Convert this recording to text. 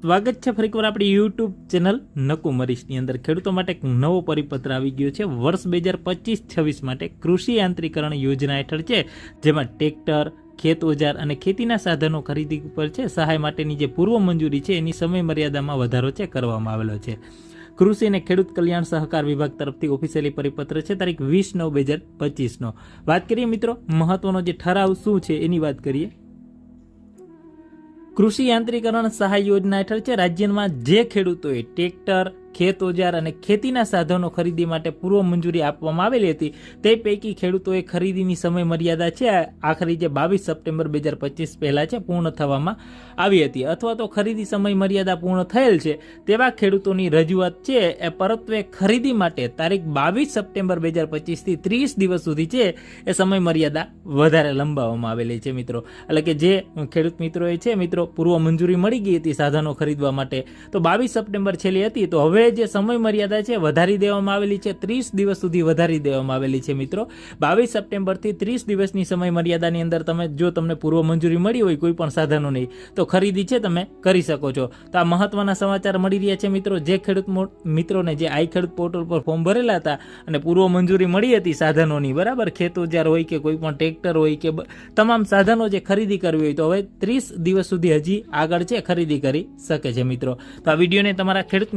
સ્વાગત છે ફરીકવાર આપણી યુટ્યુબ ચેનલ નકુમરીશની અંદર. ખેડૂતો માટે એક નવો પરિપત્ર આવી ગયો છે. વર્ષ બે હજાર પચીસ છવ્વીસ માટે કૃષિ યાંત્રીકરણ યોજના હેઠળ છે, જેમાં ટ્રેક્ટર, ખેત ઓજાર અને ખેતીના સાધનો ખરીદી ઉપર છે. સહાય માટેની જે પૂર્વ મંજૂરી છે, એની સમય મર્યાદામાં વધારો છે, કરવામાં આવેલો છે. કૃષિ અને ખેડૂત કલ્યાણ સહકાર વિભાગ તરફથી ઓફિશિયલી પરિપત્ર છે, તારીખ વીસ નવ બે હજાર પચીસનો વાત કરીએ મિત્રો મહત્વનો જે ઠરાવ શું છે, એની વાત કરીએ. કૃષિ યાંત્રીકરણ સહાય યોજના હેઠળ છે. રાજ્યમાં જે ખેડૂતોએ ટ્રેક્ટર ખેત ઓજાર અને ખેતીના સાધનો ખરીદી માટે પૂર્વ મંજૂરી આપવામાં આવેલી હતી. તે પૈકી ખેડૂતોએ ખરીદીની સમય મર્યાદા છે આખરી જે બાવીસ સપ્ટેમ્બર બે હજાર પચીસ પહેલાં છે, પૂર્ણ થવામાં આવી હતી. અથવા તો ખરીદી સમય મર્યાદા પૂર્ણ થયેલ છે, તેવા ખેડૂતોની રજૂઆત છે, એ પરત્વે ખરીદી માટે તારીખ બાવીસ સપ્ટેમ્બર બે હજાર પચીસથી ત્રીસ દિવસ સુધી છે, એ સમય મર્યાદા વધારે લંબાવવામાં આવેલી છે, મિત્રો. એટલે કે જે ખેડૂત મિત્રોએ છે, મિત્રો, પૂર્વ મંજૂરી મળી ગઈ હતી સાધનો ખરીદવા માટે, તો બાવીસ સપ્ટેમ્બર છેલ્લી હતી, તો હવે જે સમય મર્યાદા છે વધારી દેવામાં આવેલી છે, ત્રીસ દિવસ સુધી વધારી દેવામાં આવેલી છે મિત્રો. બાવીસ સપ્ટેમ્બરથી ત્રીસ દિવસની સમય મર્યાદાની અંદર તમે, જો તમને પૂર્વ મંજૂરી મળી હોય કોઈ પણ સાધનો નહીં, તો ખરીદી છે તમે કરી શકો છો. તો આ મહત્વના સમાચાર મળી રહ્યા છે મિત્રો. જે ખેડૂત મિત્રોને જે આઈ ખેડૂત પોર્ટલ પર ફોર્મ ભરેલા હતા અને પૂર્વ મંજૂરી મળી હતી સાધનોની, બરાબર? ખેતોજાર હોય કે કોઈ પણ ટ્રેક્ટર હોય કે તમામ સાધનો જે ખરીદી કરવી હોય, તો હવે ત્રીસ દિવસ સુધી હજી આગળ છે ખરીદી કરી શકે છે મિત્રો. તો આ વિડીયોને તમારા ખેડૂત